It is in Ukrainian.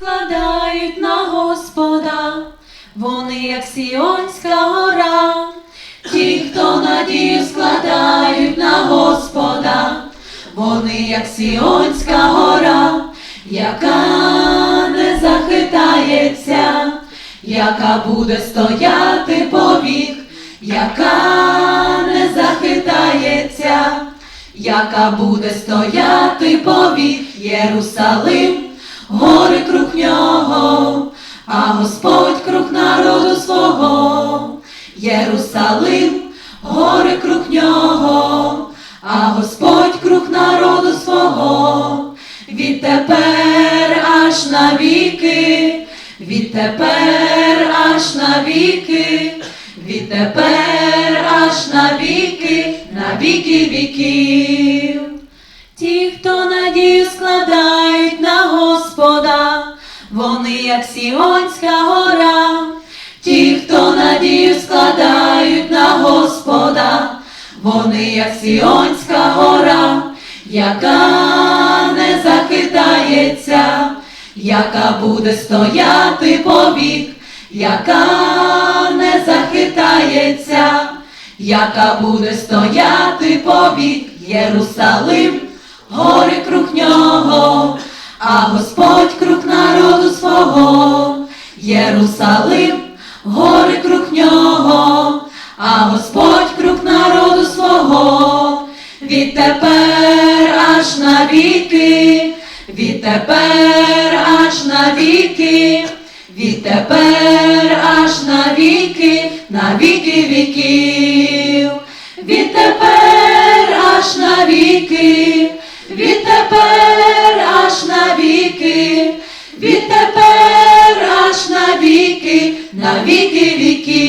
складають на Господа, вони як Сіонська гора, ті, хто надію складають на Господа, вони як Сіонська гора, яка не захитається, яка буде стояти повік, яка не захитається, яка буде стояти повік Єрусалим, гори круг нього, а Господь круг народу свого, Єрусалим, гори круг нього, а Господь круг народу свого, відтепер аж навіки, відтепер аж навіки, відтепер аж навіки, навіки віків. Господа, вони як Сіонська гора, ті, хто надію складають на Господа, вони як Сіонська гора, яка не захитається, яка буде стояти повік, яка не захитається, яка буде стояти повік. Єрусалим, гори круг Єрусалим, гори круг нього, а Господь круг народу свого, відтепер аж навіки, відтепер аж навіки, відтепер аж навіки, навіки віків, відтепер аж навіки, навіки, навіки віків.